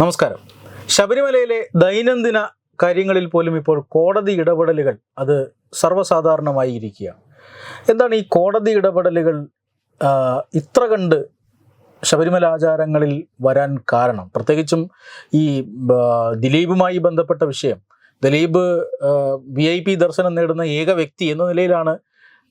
നമസ്കാരം. ശബരിമലയിലെ ദൈനംദിന കാര്യങ്ങളിൽ പോലും ഇപ്പോൾ കോടതി ഇടപെടലുകൾ അത് സർവസാധാരണമായി ഇരിക്കുകയാണ് എന്താണ് ഈ കോടതി ഇടപെടലുകൾ ഇത്ര കണ്ട് ശബരിമല ആചാരങ്ങളിൽ വരാൻ കാരണം? പ്രത്യേകിച്ചും ഈ ദിലീപുമായി ബന്ധപ്പെട്ട വിഷയം ദിലീപ് വി ഐ പി ദർശനം നേടുന്ന ഏക വ്യക്തി എന്ന നിലയിലാണ്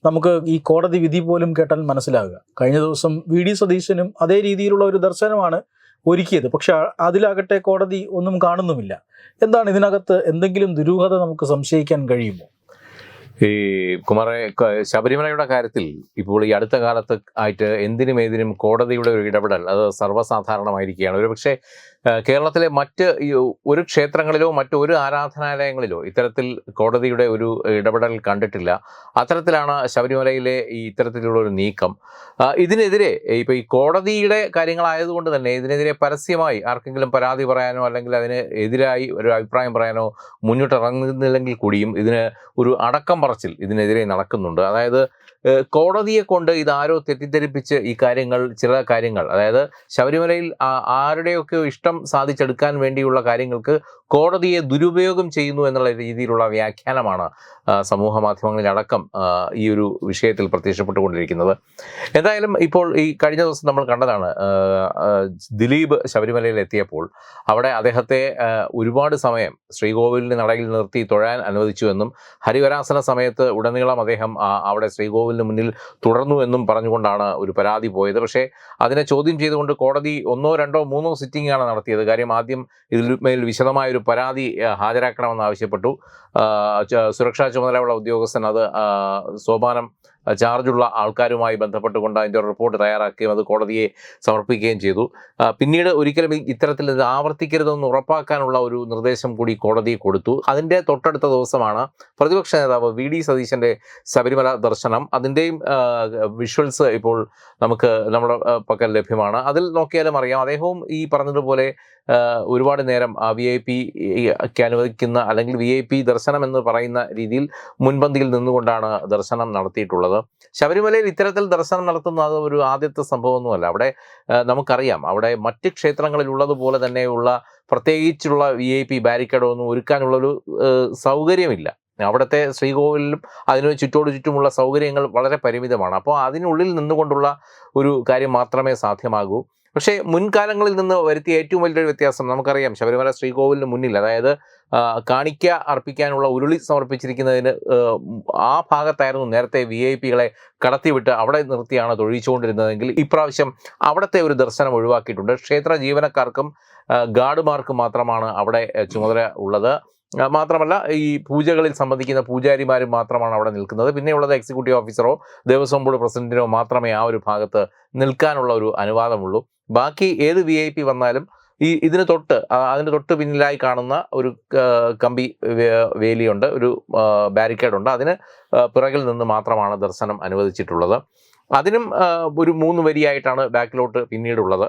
നമുക്ക് ഈ കോടതി വിധി പോലും കേട്ടാൽ മനസ്സിലാകുക. കഴിഞ്ഞ ദിവസം വി ഡി സതീശനും അതേ രീതിയിലുള്ള ഒരു ദർശനമാണ് ഒരുക്കിയത്. പക്ഷെ അതിലാകട്ടെ കോടതി ഒന്നും കാണുന്നുമില്ല. എന്താണ് ഇതിനകത്ത് എന്തെങ്കിലും ദുരൂഹത നമുക്ക് സംശയിക്കാൻ കഴിയുമോ? ഈ കുമാറെ ശബരിമലയുടെ കാര്യത്തിൽ ഇപ്പോൾ ഈ അടുത്ത കാലത്ത് ആയിട്ട് എന്തിനും ഏതിനും കോടതിയുടെ ഒരു ഇടപെടൽ അത് സർവസാധാരണമായിരിക്കുകയാണ്. ഒരു പക്ഷേ കേരളത്തിലെ മറ്റ് ഒരു ക്ഷേത്രങ്ങളിലോ മറ്റു ഒരു ആരാധനാലയങ്ങളിലോ ഇത്തരത്തിൽ കോടതിയുടെ ഒരു ഇടപെടൽ കണ്ടിട്ടില്ല. അത്തരത്തിലാണ് ശബരിമലയിലെ ഈ ഇത്തരത്തിലുള്ള ഒരു നീക്കം. ഇതിനെതിരെ ഇപ്പോൾ ഈ കോടതിയുടെ കാര്യങ്ങളായതുകൊണ്ട് തന്നെ ഇതിനെതിരെ പരസ്യമായി ആർക്കെങ്കിലും പരാതി പറയാനോ അല്ലെങ്കിൽ അതിന് എതിരായി ഒരു അഭിപ്രായം പറയാനോ മുന്നിട്ടിറങ്ങുന്നില്ലെങ്കിൽ കൂടിയും ഇതിന് ഒരു അടക്കം പറച്ചിൽ ഇതിനെതിരെ നടക്കുന്നുണ്ട്. അതായത് കോടതിയെ കൊണ്ട് ഇതാരോ തെറ്റിദ്ധരിപ്പിച്ച് ഈ കാര്യങ്ങൾ ചില കാര്യങ്ങൾ അതായത് ശബരിമലയിൽ ആരുടെയൊക്കെ ഇഷ്ടം സാധിച്ചെടുക്കാൻ വേണ്ടിയുള്ള കാര്യങ്ങൾക്ക് കോടതിയെ ദുരുപയോഗം ചെയ്യുന്നു എന്നുള്ള രീതിയിലുള്ള വ്യാഖ്യാനമാണ് സമൂഹ മാധ്യമങ്ങളിലടക്കം ഈ ഒരു വിഷയത്തിൽ പ്രത്യക്ഷപ്പെട്ടുകൊണ്ടിരിക്കുന്നത്. എന്തായാലും ഇപ്പോൾ ഈ കഴിഞ്ഞ ദിവസം നമ്മൾ കണ്ടതാണ് ദിലീപ് ശബരിമലയിൽ എത്തിയപ്പോൾ അവിടെ അദ്ദേഹത്തെ ഒരുപാട് സമയം ശ്രീകോവിലിന് നടയിൽ നിർത്തി തൊഴാൻ അനുവദിച്ചു എന്നും ഹരിവരാസന സമയത്ത് ഉടനീളം അദ്ദേഹം അവിടെ ശ്രീകോവിലിന് മുന്നിൽ തുടർന്നു എന്നും പറഞ്ഞുകൊണ്ടാണ് ഒരു പരാതി പോയത്. പക്ഷേ അതിനെ ചോദ്യം ചെയ്തുകൊണ്ട് കോടതി ഒന്നോ രണ്ടോ മൂന്നോ സിറ്റിംഗാണ് നടത്തിയത്. കാര്യം ആദ്യം ഇതിൽ മേൽ വിശദമായ ഒരു പരാതി ഹാജരാക്കണമെന്ന് ആവശ്യപ്പെട്ടു. സുരക്ഷാ ചുമതലയുള്ള ഉദ്യോഗസ്ഥൻ അത് സോപാനം ചാർജുള്ള ആൾക്കാരുമായി ബന്ധപ്പെട്ടുകൊണ്ട് അതിന്റെ റിപ്പോർട്ട് തയ്യാറാക്കുകയും അത് കോടതിയെ സമർപ്പിക്കുകയും ചെയ്തു. പിന്നീട് ഒരിക്കലും ഇത്തരത്തിൽ ഇത് ആവർത്തിക്കരുതെന്ന് ഉറപ്പാക്കാനുള്ള ഒരു നിർദ്ദേശം കൂടി കോടതി കൊടുത്തു. അതിന്റെ തൊട്ടടുത്ത ദിവസമാണ് പ്രതിപക്ഷ നേതാവ് വി ഡി സതീശന്റെ ശബരിമല ദർശനം. അതിന്റെയും വിഷ്വൽസ് ഇപ്പോൾ നമുക്ക് നമ്മുടെ പക്കൽ ലഭ്യമാണ്. അതിൽ നോക്കിയാലും അറിയാം അദ്ദേഹവും ഈ പറഞ്ഞതുപോലെ ഒരുപാട് നേരം വി ഐ പിക്ക് അനുവദിക്കുന്ന അല്ലെങ്കിൽ വി ഐ പി ദർശനം എന്ന് പറയുന്ന രീതിയിൽ മുൻപന്തിയിൽ നിന്നുകൊണ്ടാണ് ദർശനം നടത്തിയിട്ടുള്ളത്. ശബരിമലയിൽ ഇത്തരത്തിൽ ദർശനം നടത്തുന്നത് ഒരു ആദ്യത്തെ സംഭവമൊന്നുമല്ല. അവിടെ നമുക്കറിയാം. അവിടെ മറ്റ് ക്ഷേത്രങ്ങളിലുള്ളതുപോലെ തന്നെയുള്ള പ്രത്യേകിച്ചുള്ള വി ഐ പി ബാരിക്കേഡോ ഒന്നും ഒരുക്കാനുള്ളൊരു സൗകര്യമില്ല. അവിടുത്തെ ശ്രീകോവിലും അതിന് ചുറ്റോട് ചുറ്റുമുള്ള സൗകര്യങ്ങൾ വളരെ പരിമിതമാണ്. അപ്പോൾ അതിനുള്ളിൽ നിന്നുകൊണ്ടുള്ള ഒരു കാര്യം മാത്രമേ സാധ്യമാകൂ. പക്ഷേ മുൻകാലങ്ങളിൽ നിന്ന് വരുത്തിയ ഏറ്റവും വലിയൊരു വ്യത്യാസം നമുക്കറിയാം. ശബരിമല ശ്രീകോവിലിന് മുന്നിൽ അതായത് കാണിക്ക അർപ്പിക്കാനുള്ള ഉരുളി സമർപ്പിച്ചിരിക്കുന്നതിന് ആ, ഭാഗത്തായിരുന്നു നേരത്തെ വി ഐ പികളെ കടത്തിവിട്ട് അവിടെ നിർത്തിയാണ് തൊഴിച്ചുകൊണ്ടിരുന്നതെങ്കിൽ ഇപ്രാവശ്യം അവിടുത്തെ ഒരു ദർശനം ഒഴിവാക്കിയിട്ടുണ്ട്. ക്ഷേത്ര ജീവനക്കാർക്കും ഗാർഡുമാർക്കും മാത്രമാണ് അവിടെ ചുമതല ഉള്ളത്. മാത്രമല്ല ഈ പൂജകളിൽ സംബന്ധിക്കുന്ന പൂജാരിമാരും മാത്രമാണ് അവിടെ നിൽക്കുന്നത്. പിന്നെയുള്ളത് എക്സിക്യൂട്ടീവ് ഓഫീസറോ ദേവസ്വം ബോർഡ് പ്രസിഡന്റിനോ മാത്രമേ ആ ഒരു ഭാഗത്ത് നിൽക്കാനുള്ള ഒരു അനുവാദമുള്ളൂ. ബാക്കി ഏത് വി ഐ പി വന്നാലും ഈ ഇതിന് തൊട്ട് അതിന് തൊട്ട് പിന്നിലായി കാണുന്ന ഒരു കമ്പി വേലിയുണ്ട് ഒരു ബാരിക്കേഡ് ഉണ്ട് അതിന് പിറകിൽ നിന്ന് മാത്രമാണ് ദർശനം അനുവദിച്ചിട്ടുള്ളത്. അതിനും ഒരു മൂന്ന് വരിയായിട്ടാണ് ബാക്കിലോട്ട് പിന്നീടുള്ളത്.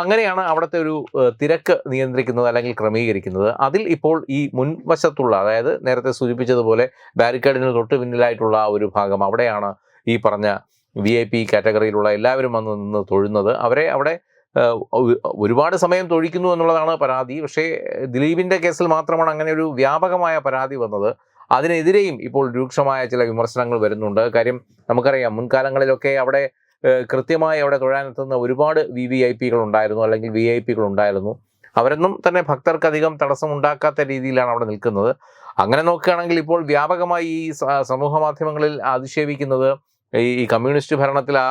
അങ്ങനെയാണ് അവിടുത്തെ ഒരു തിരക്ക് നിയന്ത്രിക്കുന്നത് അല്ലെങ്കിൽ ക്രമീകരിക്കുന്നത്. അതിൽ ഇപ്പോൾ ഈ മുൻവശത്തുള്ള അതായത് നേരത്തെ സൂചിപ്പിച്ചതുപോലെ ബാരിക്കേഡിന് തൊട്ട് പിന്നിലായിട്ടുള്ള ആ ഒരു ഭാഗം അവിടെയാണ് ഈ പറഞ്ഞ വി ഐ പി കാറ്റഗറിയിലുള്ള എല്ലാവരും വന്ന് നിന്ന് തൊഴുന്നത്. അവരെ അവിടെ ഒരുപാട് സമയം തൊഴിക്കുന്നു എന്നുള്ളതാണ് പരാതി. പക്ഷേ ദിലീപിന്റെ കേസിൽ മാത്രമാണ് അങ്ങനെ ഒരു വ്യാപകമായ പരാതി വന്നത്. അതിനെതിരെയും ഇപ്പോൾ രൂക്ഷമായ ചില വിമർശനങ്ങൾ വരുന്നുണ്ട്. കാര്യം നമുക്കറിയാം മുൻകാലങ്ങളിലൊക്കെ അവിടെ കൃത്യമായി അവിടെ തൊഴാനെത്തുന്ന ഒരുപാട് വി വി ഐ പികൾ ഉണ്ടായിരുന്നു അല്ലെങ്കിൽ വി ഐ പികൾ ഉണ്ടായിരുന്നു. അവരൊന്നും തന്നെ ഭക്തർക്കധികം തടസ്സം ഉണ്ടാക്കാത്ത രീതിയിലാണ് അവിടെ നിൽക്കുന്നത്. അങ്ങനെ നോക്കുകയാണെങ്കിൽ ഇപ്പോൾ വ്യാപകമായി ഈ സമൂഹ മാധ്യമങ്ങളിൽ അധിക്ഷേപിക്കുന്നത് ഈ കമ്മ്യൂണിസ്റ്റ് ഭരണത്തിൽ ആ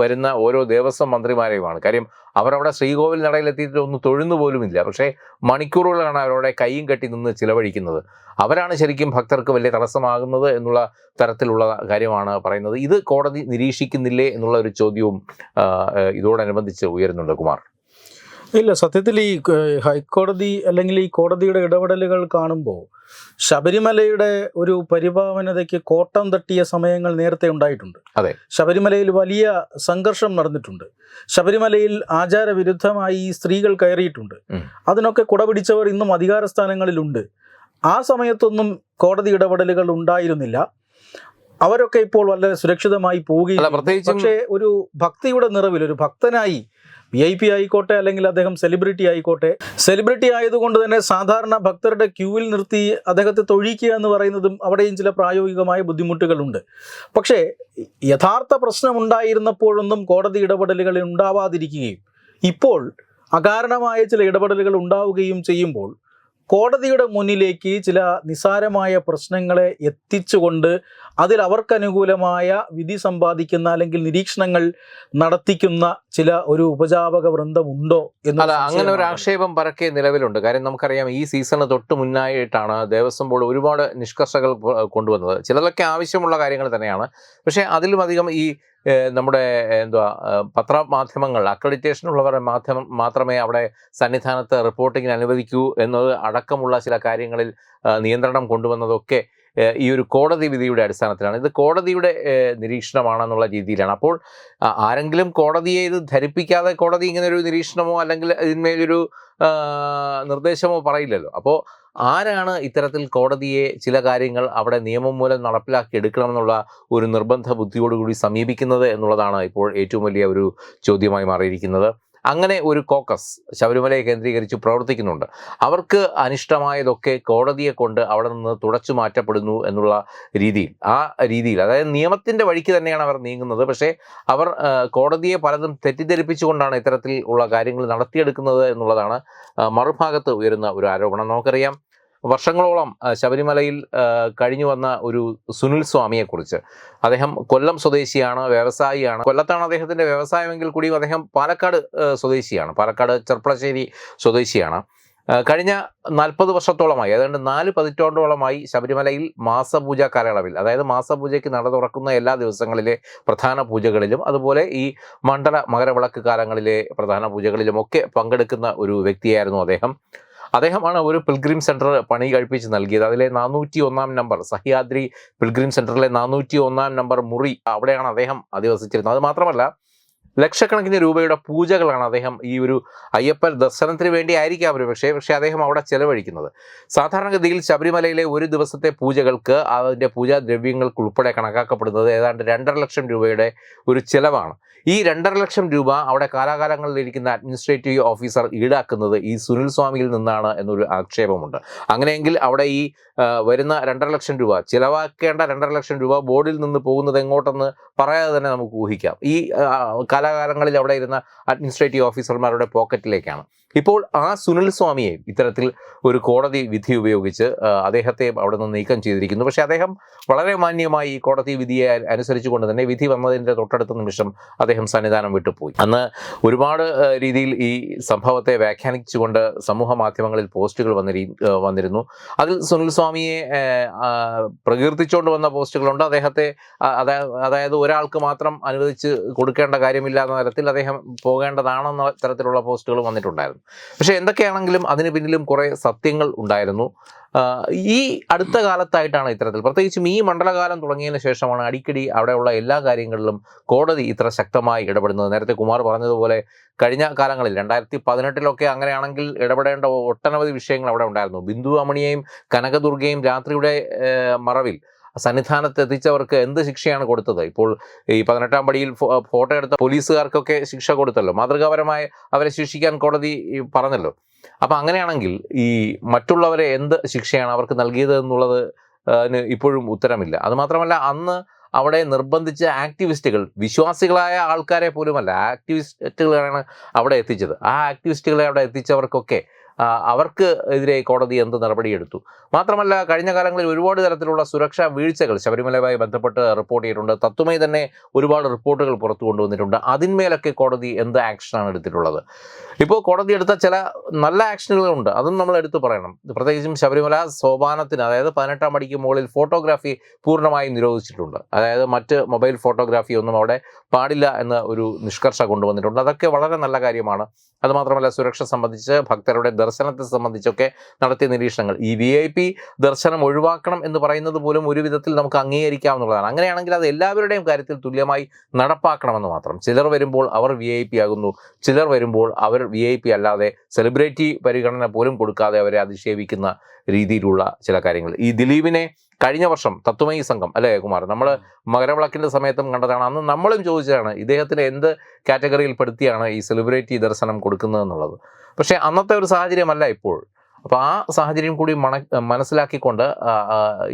വരുന്ന ഓരോ ദേവസ്വം മന്ത്രിമാരെയുമാണ്. കാര്യം അവരവിടെ ശ്രീകോവിൽ നടയിലെത്തിയിട്ട് ഒന്ന് തൊഴുന്നു പോലുമില്ല. പക്ഷേ മണിക്കൂറുകളാണ് അവരവിടെ കൈയും കെട്ടി നിന്ന് ചിലവഴിക്കുന്നത്. അവരാണ് ശരിക്കും ഭക്തർക്ക് വലിയ തടസ്സമാകുന്നത് എന്നുള്ള തരത്തിലുള്ള കാര്യമാണ് പറയുന്നത്. ഇത് കോടതി നിരീക്ഷിക്കുന്നില്ലേ എന്നുള്ള ഒരു ചോദ്യവും ഇതോടനുബന്ധിച്ച് ഉയരുന്നുണ്ട് കുമാർ. ഇല്ല സത്യത്തിൽ ഈ ഹൈക്കോടതി അല്ലെങ്കിൽ ഈ കോടതിയുടെ ഇടപെടലുകൾ കാണുമ്പോൾ ശബരിമലയുടെ ഒരു പരിപാവനതയ്ക്ക് കോട്ടം തട്ടിയ സമയങ്ങൾ നേരത്തെ ഉണ്ടായിട്ടുണ്ട്. അതെ. ശബരിമലയിൽ വലിയ സംഘർഷം നടന്നിട്ടുണ്ട്. ശബരിമലയിൽ ആചാരവിരുദ്ധമായി സ്ത്രീകൾ കയറിയിട്ടുണ്ട്. അതിനൊക്കെ കുടപിടിച്ചവർ ഇന്നും അധികാര സ്ഥാനങ്ങളിലുണ്ട് ആ സമയത്തൊന്നും കോടതി ഇടപെടലുകൾ ഉണ്ടായിരുന്നില്ല. അവരൊക്കെ ഇപ്പോൾ വളരെ സുരക്ഷിതമായി പോവുകയും പക്ഷേ ഒരു ഭക്തിയുടെ നിറവിൽ ഒരു ഭക്തനായി വി ഐ പി ആയിക്കോട്ടെ അല്ലെങ്കിൽ അദ്ദേഹം സെലിബ്രിറ്റി ആയിക്കോട്ടെ. സെലിബ്രിറ്റി ആയതുകൊണ്ട് തന്നെ സാധാരണ ഭക്തരുടെ ക്യൂവിൽ നിർത്തി അദ്ദേഹത്തെ തൊഴിക്കുക എന്ന് പറയുന്നതും അവിടെയും ചില പ്രായോഗികമായ ബുദ്ധിമുട്ടുകളുണ്ട്. പക്ഷേ യഥാർത്ഥ പ്രശ്നമുണ്ടായിരുന്നപ്പോഴൊന്നും കോടതി ഇടപെടലുകൾ ഉണ്ടാവാതിരിക്കുകയും ഇപ്പോൾ അകാരണമായ ചില ഇടപെടലുകൾ ഉണ്ടാവുകയും ചെയ്യുമ്പോൾ കോടതിയുടെ മുന്നിലേക്ക് ചില നിസാരമായ പ്രശ്നങ്ങളെ എത്തിച്ചുകൊണ്ട് അതിൽ അവർക്കനുകൂലമായ വിധി സമ്പാദിക്കുന്ന അല്ലെങ്കിൽ നിരീക്ഷണങ്ങൾ നടത്തിക്കുന്ന ചില ഒരു ഉപജാപക വൃന്ദമുണ്ടോ എന്ന് അല്ല അങ്ങനെ ഒരു ആക്ഷേപം പരക്കെ നിലവിലുണ്ട്. കാര്യം നമുക്കറിയാം ഈ സീസണ് തൊട്ട് മുന്നായിട്ടാണ് ദേവസ്വം ബോർഡ് ഒരുപാട് നിഷ്കർഷകൾ കൊണ്ടുവന്നത്. ചിലതൊക്കെ ആവശ്യമുള്ള കാര്യങ്ങൾ തന്നെയാണ്. പക്ഷേ അതിലും അധികം ഈ നമ്മുടെ എന്തുവാ പത്രമാധ്യമങ്ങൾ അക്രഡിറ്റേഷൻ ഉള്ളവരുടെ മാധ്യമം മാത്രമേ അവിടെ സന്നിധാനത്ത് റിപ്പോർട്ടിങ്ങിന് അനുവദിക്കൂ എന്നത് അടക്കമുള്ള ചില കാര്യങ്ങളിൽ നിയന്ത്രണം കൊണ്ടുവന്നതൊക്കെ ഈ ഒരു കോടതി വിധിയുടെ അടിസ്ഥാനത്തിലാണ്. ഇത് കോടതിയുടെ നിരീക്ഷണമാണെന്നുള്ള രീതിയിലാണ്. അപ്പോൾ ആരെങ്കിലും കോടതിയെ ഇത് ധരിപ്പിക്കാതെ കോടതി ഇങ്ങനെ ഒരു നിരീക്ഷണമോ അല്ലെങ്കിൽ ഇതിന്മേലൊരു നിർദ്ദേശമോ പറയില്ലല്ലോ. അപ്പോൾ ആരാണ് ഇത്തരത്തിൽ കോടതിയെ ചില കാര്യങ്ങൾ അവിടെ നിയമം മൂലം നടപ്പിലാക്കി എടുക്കണമെന്നുള്ള ഒരു നിർബന്ധ ബുദ്ധിയോടുകൂടി സമീപിക്കുന്നത് എന്നുള്ളതാണ് ഇപ്പോൾ ഏറ്റവും വലിയ ഒരു ചോദ്യമായി മാറിയിരിക്കുന്നത്. അങ്ങനെ ഒരു കോക്കസ് ശബരിമലയെ കേന്ദ്രീകരിച്ച് പ്രവർത്തിക്കുന്നുണ്ട്. അവർക്ക് അനിഷ്ടമായതൊക്കെ കോടതിയെ കൊണ്ട് അവിടെ നിന്ന് തുടച്ചു മാറ്റപ്പെടുന്നു എന്നുള്ള രീതിയിൽ ആ രീതിയിൽ അതായത് നിയമത്തിന്റെ വഴിക്ക് തന്നെയാണ് അവർ നീങ്ങുന്നത്. പക്ഷേ അവർ കോടതിയെ പലതും തെറ്റിദ്ധരിപ്പിച്ചുകൊണ്ടാണ് ഇത്തരത്തിൽ ഉള്ള കാര്യങ്ങൾ നടത്തിയെടുക്കുന്നത് എന്നുള്ളതാണ് മറുഭാഗത്ത് ഉയരുന്ന ഒരു ആരോപണം. നമുക്കറിയാം വർഷങ്ങളോളം ശബരിമലയിൽ കഴിഞ്ഞു വന്ന ഒരു സുനിൽ സ്വാമിയെക്കുറിച്ച്. അദ്ദേഹം കൊല്ലം സ്വദേശിയാണ് വ്യവസായിയാണ്. കൊല്ലത്താണ് അദ്ദേഹത്തിന്റെ വ്യവസായമെങ്കിൽ കൂടിയും അദ്ദേഹം പാലക്കാട് സ്വദേശിയാണ്. പാലക്കാട് ചെർപ്പളശ്ശേരി സ്വദേശിയാണ്. കഴിഞ്ഞ നാൽപ്പത് വർഷത്തോളമായി ഏതാണ്ട് നാല് പതിറ്റാണ്ടോളമായി ശബരിമലയിൽ മാസപൂജ കാലയളവിൽ അതായത് മാസപൂജയ്ക്ക് നട തുറക്കുന്ന എല്ലാ ദിവസങ്ങളിലെ പ്രധാന പൂജകളിലും അതുപോലെ ഈ മണ്ഡല മകരവിളക്ക് കാലങ്ങളിലെ പ്രധാന പൂജകളിലുമൊക്കെ പങ്കെടുക്കുന്ന ഒരു വ്യക്തിയായിരുന്നു അദ്ദേഹം. അദ്ദേഹമാണ് ഒരു പിൽഗ്രിം സെന്റർ പണി കഴിപ്പിച്ച് നൽകിയത്. അതിലെ നാനൂറ്റി ഒന്നാം നമ്പർ സഹ്യാദ്രി പിൽഗ്രിം സെന്ററിലെ നാനൂറ്റി ഒന്നാം നമ്പർ മുറി അവിടെയാണ് അദ്ദേഹം അധിവസിച്ചിരുന്നത്. അത് മാത്രമല്ല ലക്ഷക്കണക്കിന് രൂപയുടെ പൂജകളാണ് അദ്ദേഹം ഈ ഒരു അയ്യപ്പൻ ദർശനത്തിന് വേണ്ടി ആയിരിക്കാം പക്ഷേ പക്ഷേ അദ്ദേഹം അവിടെ ചെലവഴിക്കുന്നത്. സാധാരണഗതിയിൽ ശബരിമലയിലെ ഒരു ദിവസത്തെ പൂജകൾക്ക് അതിന്റെ പൂജാ ദ്രവ്യങ്ങൾക്ക് ഉൾപ്പെടെ കണക്കാക്കപ്പെടുന്നത് ഏതാണ്ട് രണ്ടര ലക്ഷം രൂപയുടെ ഒരു ചിലവാണ്. ഈ രണ്ടര ലക്ഷം രൂപ അവിടെ കാലാകാലങ്ങളിലിരിക്കുന്ന അഡ്മിനിസ്ട്രേറ്റീവ് ഓഫീസർ ഈടാക്കുന്നത് ഈ സുനിൽ സ്വാമിയിൽ നിന്നാണ് എന്നൊരു ആക്ഷേപമുണ്ട്. അങ്ങനെയെങ്കിൽ അവിടെ ഈ വരുന്ന രണ്ടര ലക്ഷം രൂപ ചിലവാക്കേണ്ട രണ്ടര ലക്ഷം രൂപ ബോർഡിൽ നിന്ന് പോകുന്നത് എങ്ങോട്ടെന്ന് പറയാതെ തന്നെ നമുക്ക് ഊഹിക്കാം. ഈ ആ, കാലാകാലങ്ങളിൽ അവിടെ ഇരുന്ന അഡ്മിനിസ്ട്രേറ്റീവ് ഓഫീസർമാരുടെ പോക്കറ്റിലേക്കാണ് ഇപ്പോൾ ആ സുനിൽ സ്വാമിയെ ഇത്തരത്തിൽ ഒരു കോടതി വിധി ഉപയോഗിച്ച് അദ്ദേഹത്തെ അവിടെ നിന്ന് നീക്കം ചെയ്തിരിക്കുന്നു. പക്ഷേ അദ്ദേഹം വളരെ മാന്യമായി ഈ കോടതി വിധിയെ അനുസരിച്ചുകൊണ്ട് തന്നെ വിധി വന്നതിന്റെ തൊട്ടടുത്ത നിമിഷം അദ്ദേഹം സന്നിധാനം വിട്ടുപോയി. അന്ന് ഒരുപാട് രീതിയിൽ ഈ സംഭവത്തെ വ്യാഖ്യാനിച്ചുകൊണ്ട് സമൂഹ മാധ്യമങ്ങളിൽ പോസ്റ്റുകൾ വന്നിരി വന്നിരുന്നു. അതിൽ സുനിൽ സ്വാമിയെ പ്രകീർത്തിച്ചുകൊണ്ട് വന്ന പോസ്റ്റുകളുണ്ട്. അദ്ദേഹത്തെ അതായത് ഒരാൾക്ക് മാത്രം അനുവദിച്ച് കൊടുക്കേണ്ട കാര്യമില്ലാത്ത തരത്തിൽ അദ്ദേഹം പോകേണ്ടതാണെന്ന തരത്തിലുള്ള പോസ്റ്റുകൾ വന്നിട്ടുണ്ടായിരുന്നു. പക്ഷേ എന്തൊക്കെയാണെങ്കിലും അതിന് പിന്നിലും കുറേ സത്യങ്ങൾ ഉണ്ടായിരുന്നു. ഈ അടുത്ത കാലത്തായിട്ടാണ് ഇത്തരത്തിൽ. പ്രത്യേകിച്ചും ഈ മണ്ഡലകാലം തുടങ്ങിയതിന് ശേഷമാണ് അടിക്കടി അവിടെയുള്ള എല്ലാ കാര്യങ്ങളിലും കോടതി ഇത്ര ശക്തമായി ഇടപെടുന്നത്. നേരത്തെ കുമാർ പറഞ്ഞതുപോലെ കഴിഞ്ഞ കാലങ്ങളിൽ രണ്ടായിരത്തി പതിനെട്ടിലൊക്കെ അങ്ങനെയാണെങ്കിൽ ഇടപെടേണ്ട ഒട്ടനവധി വിഷയങ്ങൾ അവിടെ ഉണ്ടായിരുന്നു. ബിന്ദു അമണിയെയും കനകദുർഗയും രാത്രിയുടെ മറവിൽ സന്നിധാനത്ത് എത്തിച്ചവർക്ക് എന്ത് ശിക്ഷയാണ് കൊടുത്തത്? ഇപ്പോൾ ഈ പതിനെട്ടാം പടിയിൽ ഫോട്ടോ എടുത്ത പോലീസുകാർക്കൊക്കെ ശിക്ഷ കൊടുത്തല്ലോ. മാതൃകാപരമായി അവരെ ശിക്ഷിക്കാൻ കോടതി പറഞ്ഞല്ലോ. അപ്പം അങ്ങനെയാണെങ്കിൽ ഈ മറ്റുള്ളവരെ എന്ത് ശിക്ഷയാണ് അവർക്ക് നൽകിയത് എന്നുള്ളത് ഇപ്പോഴും ഉത്തരമില്ല. അതുമാത്രമല്ല അന്ന് അവിടെ നിർബന്ധിച്ച ആക്ടിവിസ്റ്റുകൾ വിശ്വാസികളായ ആൾക്കാരെ പോലുമല്ല ആക്ടിവിസ്റ്റുകളാണ് അവിടെ എത്തിച്ചത്. ആ ആക്ടിവിസ്റ്റുകളെ അവിടെ എത്തിച്ചവർക്കൊക്കെ അവർക്ക് എതിരെ കോടതി എന്ത് നടപടിയെടുത്തു മാത്രമല്ല കഴിഞ്ഞ കാലങ്ങളിൽ ഒരുപാട് തരത്തിലുള്ള സുരക്ഷാ വീഴ്ചകൾ ശബരിമലയുമായി ബന്ധപ്പെട്ട് റിപ്പോർട്ട് ചെയ്തിട്ടുണ്ട്. തത്വമേ തന്നെ ഒരുപാട് റിപ്പോർട്ടുകൾ പുറത്തു കൊണ്ടുവന്നിട്ടുണ്ട്. അതിന്മേലൊക്കെ കോടതി എന്ത് ആക്ഷനാണ് എടുത്തിട്ടുള്ളത്? ഇപ്പോൾ കോടതി എടുത്ത ചില നല്ല ആക്ഷനുകളുണ്ട് അതും നമ്മൾ എടുത്തു പറയണം. പ്രത്യേകിച്ചും ശബരിമല സോപാനത്തിന് അതായത് പതിനെട്ടാം പടിക്ക് മുകളിൽ ഫോട്ടോഗ്രാഫി പൂർണമായും നിരോധിച്ചിട്ടുണ്ട്. അതായത് മറ്റ് മൊബൈൽ ഫോട്ടോഗ്രാഫി ഒന്നും അവിടെ പാടില്ല എന്ന ഒരു നിഷ്കർഷ കൊണ്ടുവന്നിട്ടുണ്ട്. അതൊക്കെ വളരെ നല്ല കാര്യമാണ്. അതുമാത്രമല്ല സുരക്ഷ സംബന്ധിച്ച് ഭക്തരുടെ ദർശനത്തെ സംബന്ധിച്ചൊക്കെ നടത്തിയ നിരീക്ഷണങ്ങൾ. ഈ വി ഐ പി ദർശനം ഒഴിവാക്കണം എന്ന് പറയുന്നത് പോലും ഒരു വിധത്തിൽ നമുക്ക് അംഗീകരിക്കാവുന്നതാണ്. അങ്ങനെയാണെങ്കിൽ അത് എല്ലാവരുടെയും കാര്യത്തിൽ തുല്യമായി നടപ്പാക്കണമെന്ന് മാത്രം. ചിലർ വരുമ്പോൾ അവർ വി ഐ പി ആകുന്നു. ചിലർ വരുമ്പോൾ അവർ വി ഐ പി അല്ലാതെ സെലിബ്രിറ്റി പരിഗണന പോലും കൊടുക്കാതെ അവരെ അധിക്ഷേപിക്കുന്ന രീതിയിലുള്ള ചില കാര്യങ്ങൾ. ഈ ദിലീപിനെ കഴിഞ്ഞ വർഷം തത്വമയി സംഘം അല്ലേ കുമാർ? നമ്മൾ മകരവിളക്കിന്റെ സമയത്തും കണ്ടതാണ്. അന്ന് നമ്മളും ചോദിച്ചതാണ് ഇദ്ദേഹത്തിന് എന്ത് കാറ്റഗറിയിൽപ്പെടുത്തിയാണ് ഈ സെലിബ്രിറ്റി ദർശനം കൊടുക്കുന്നത് എന്നുള്ളത്. പക്ഷേ അന്നത്തെ ഒരു സാഹചര്യമല്ല ഇപ്പോൾ. അപ്പോൾ ആ സാഹചര്യം കൂടി മണ മനസ്സിലാക്കിക്കൊണ്ട്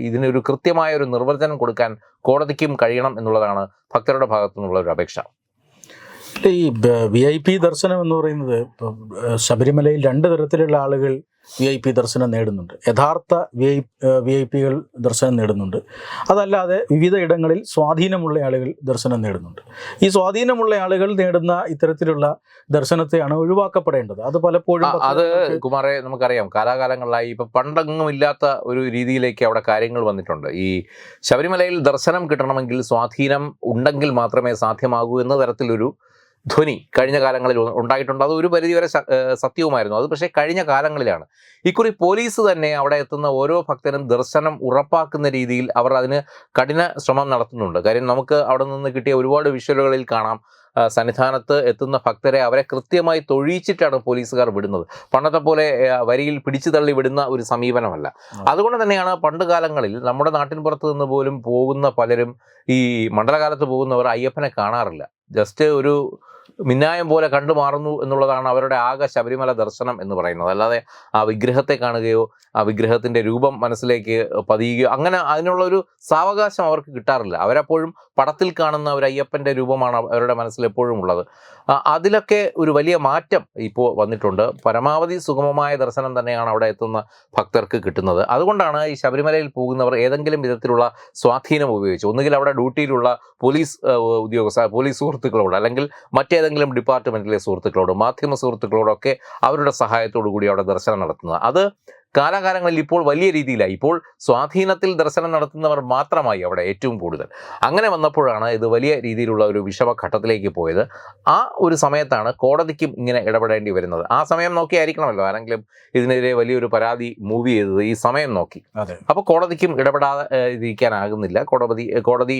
ഇതിനൊരു കൃത്യമായ ഒരു നിർവചനം കൊടുക്കാൻ കോടതിക്കും കഴിയണം എന്നുള്ളതാണ് ഭക്തരുടെ ഭാഗത്തു നിന്നുള്ള ഒരു അപേക്ഷ. ഈ വി ഐ പി ദർശനം എന്ന് പറയുന്നത് ഇപ്പം, ശബരിമലയിൽ രണ്ട് തരത്തിലുള്ള ആളുകൾ വി ഐ പി ദർശനം നേടുന്നുണ്ട്. യഥാർത്ഥ വി ഐ വി ഐ പികൾ ദർശനം നേടുന്നുണ്ട്. അതല്ലാതെ വിവിധ ഇടങ്ങളിൽ സ്വാധീനമുള്ള ആളുകൾ ദർശനം നേടുന്നുണ്ട്. ഈ സ്വാധീനമുള്ള ആളുകൾ നേടുന്ന ഇത്തരത്തിലുള്ള ദർശനത്തെയാണ് ഒഴിവാക്കപ്പെടേണ്ടത്. അത് പലപ്പോഴും അത് കുമാറെ നമുക്കറിയാം. കാലാകാലങ്ങളിലായി ഇപ്പം പണ്ടെങ്ങും ഇല്ലാത്ത ഒരു രീതിയിലേക്ക് അവിടെ കാര്യങ്ങൾ വന്നിട്ടുണ്ട്. ഈ ശബരിമലയിൽ ദർശനം കിട്ടണമെങ്കിൽ സ്വാധീനം ഉണ്ടെങ്കിൽ മാത്രമേ സാധ്യമാകൂ എന്ന തരത്തിലൊരു ധ്വനി കഴിഞ്ഞ കാലങ്ങളിൽ ഉണ്ടായിട്ടുണ്ട്. അത് ഒരു പരിധിവരെ സത്യവുമായിരുന്നു. അത് പക്ഷേ കഴിഞ്ഞ കാലങ്ങളിലാണ്. ഇക്കുറി പോലീസ് തന്നെ അവിടെ എത്തുന്ന ഓരോ ഭക്തനും ദർശനം ഉറപ്പാക്കുന്ന രീതിയിൽ അവർ അതിന് കഠിന ശ്രമം നടത്തുന്നുണ്ട്. കാര്യം നമുക്ക് അവിടെ നിന്ന് കിട്ടിയ ഒരുപാട് വിഷ്വലുകളിൽ കാണാം. സന്നിധാനത്ത് എത്തുന്ന ഭക്തരെ അവരെ കൃത്യമായി തൊഴിയിച്ചിട്ടാണ് പോലീസുകാർ വിടുന്നത്. പണ്ടത്തെ പോലെ വരിയിൽ പിടിച്ചു തള്ളി വിടുന്ന ഒരു സമീപനമല്ല. അതുകൊണ്ട് തന്നെയാണ് പണ്ട് കാലങ്ങളിൽ നമ്മുടെ നാട്ടിൻ പുറത്ത് നിന്ന് പോലും പോകുന്ന പലരും ഈ മണ്ഡലകാലത്ത് പോകുന്നവർ അയ്യപ്പനെ കാണാറില്ല. ജസ്റ്റ് ഒരു മിന്നായം പോലെ കണ്ടു മാറുന്നു എന്നുള്ളതാണ് അവരുടെ ആകെ ശബരിമല ദർശനം എന്ന് പറയുന്നത്. അല്ലാതെ ആ വിഗ്രഹത്തെ കാണുകയോ ആ വിഗ്രഹത്തിന്റെ രൂപം മനസ്സിലേക്ക് പതിയുകയോ അങ്ങനെ അതിനുള്ള ഒരു സാവകാശം അവർക്ക് കിട്ടാറില്ല. അവരെപ്പോഴും പടത്തിൽ കാണുന്ന ഒരു അയ്യപ്പന്റെ രൂപമാണ് അവരുടെ മനസ്സിൽ എപ്പോഴും ഉള്ളത്. അതിലൊക്കെ ഒരു വലിയ മാറ്റം ഇപ്പോൾ വന്നിട്ടുണ്ട്. പരമാവധി സുഗമമായ ദർശനം തന്നെയാണ് അവിടെ എത്തുന്ന ഭക്തർക്ക് കിട്ടുന്നത്. അതുകൊണ്ടാണ് ഈ ശബരിമലയിൽ പോകുന്നവർ ഏതെങ്കിലും വിധത്തിലുള്ള സ്വാധീനം ഉപയോഗിച്ച് ഒന്നുകിൽ അവിടെ ഡ്യൂട്ടിയിലുള്ള പോലീസ് ഉദ്യോഗസ്ഥ പോലീസ് സുഹൃത്തുക്കളോട് അല്ലെങ്കിൽ മറ്റേതെങ്കിലും ഡിപ്പാർട്ട്മെന്റിലെ സുഹൃത്തുക്കളോട് മാധ്യമ സുഹൃത്തുക്കളോടൊക്കെ അവരുടെ സഹായത്തോടു കൂടി അവിടെ ദർശനം നടത്തുന്നത്. അത് കാലാകാലങ്ങളിൽ ഇപ്പോൾ വലിയ രീതിയിലായി. ഇപ്പോൾ സ്വാധീനത്തിൽ ദർശനം നടത്തുന്നവർ മാത്രമായി അവിടെ ഏറ്റവും കൂടുതൽ. അങ്ങനെ വന്നപ്പോഴാണ് ഇത് വലിയ രീതിയിലുള്ള ഒരു വിഷമഘട്ടത്തിലേക്ക് പോയത്. ആ ഒരു സമയത്താണ് കോടതിക്കും ഇങ്ങനെ ഇടപെടേണ്ടി വരുന്നത്. ആ സമയം നോക്കിയായിരിക്കണമല്ലോ ആരെങ്കിലും ഇതിനെതിരെ വലിയൊരു പരാതി മൂവ് ചെയ്തത് ഈ സമയം നോക്കി. അപ്പോൾ കോടതിക്കും ഇടപെടാതെ ഇരിക്കാനാകുന്നില്ല. കോടതി കോടതി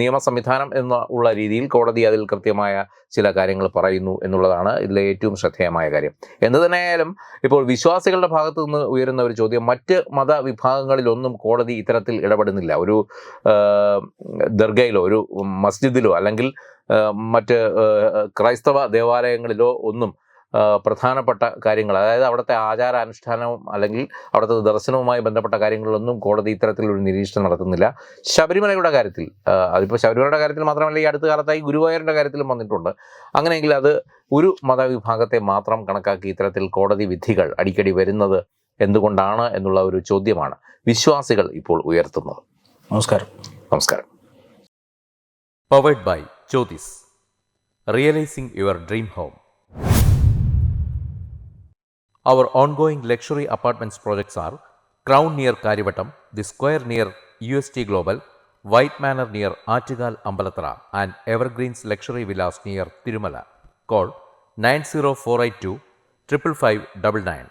നിയമ സംവിധാനം എന്ന ഉള്ള രീതിയിൽ കോടതി അതിൽ കൃത്യമായ ചില കാര്യങ്ങൾ പറയുന്നു എന്നുള്ളതാണ് ഇതിലെ ഏറ്റവും ശ്രദ്ധേയമായ കാര്യം. എന്ത് തന്നെയായാലും ഇപ്പോൾ വിശ്വാസികളുടെ ഭാഗത്തു നിന്ന് ഉയരുന്ന ഒരു ചോദ്യം. മറ്റ് മതവിഭാഗങ്ങളിലൊന്നും കോടതി ഇത്തരത്തിൽ ഇടപെടുന്നില്ല. ഒരു ദർഗയിലോ ഒരു മസ്ജിദിലോ അല്ലെങ്കിൽ മറ്റ് ക്രൈസ്തവ ദേവാലയങ്ങളിലോ ഒന്നും പ്രധാനപ്പെട്ട കാര്യങ്ങൾ അതായത് അവിടുത്തെ ആചാര അനുഷ്ഠാനവും അല്ലെങ്കിൽ അവിടുത്തെ ദർശനവുമായി ബന്ധപ്പെട്ട കാര്യങ്ങളിലൊന്നും കോടതി ഇത്തരത്തിലൊരു നിരീക്ഷണം നടത്തുന്നില്ല. ശബരിമലയുടെ കാര്യത്തിൽ അതിപ്പോൾ ശബരിമലയുടെ കാര്യത്തിൽ മാത്രമല്ല ഈ അടുത്ത കാലത്തായി ഗുരുവായൂരിന്റെ കാര്യത്തിലും വന്നിട്ടുണ്ട്. അങ്ങനെയെങ്കിൽ അത് ഒരു മതവിഭാഗത്തെ മാത്രം കണക്കാക്കി ഇത്തരത്തിൽ കോടതി വിധികൾ അടിക്കടി വരുന്നത് എന്തുകൊണ്ടാണ് എന്നുള്ള ഒരു ചോദ്യമാണ് വിശ്വാസികൾ ഇപ്പോൾ ഉയർത്തുന്നത് നമസ്കാരം നമസ്കാരം powered by Jyothis realising your dream home Our ongoing luxury apartments projects are Crown near Karivattam, The Square near UST Global, White Manor near Achigal Ambalatra, and Evergreens Luxury Villas near Tirumala. Call 90482 55599.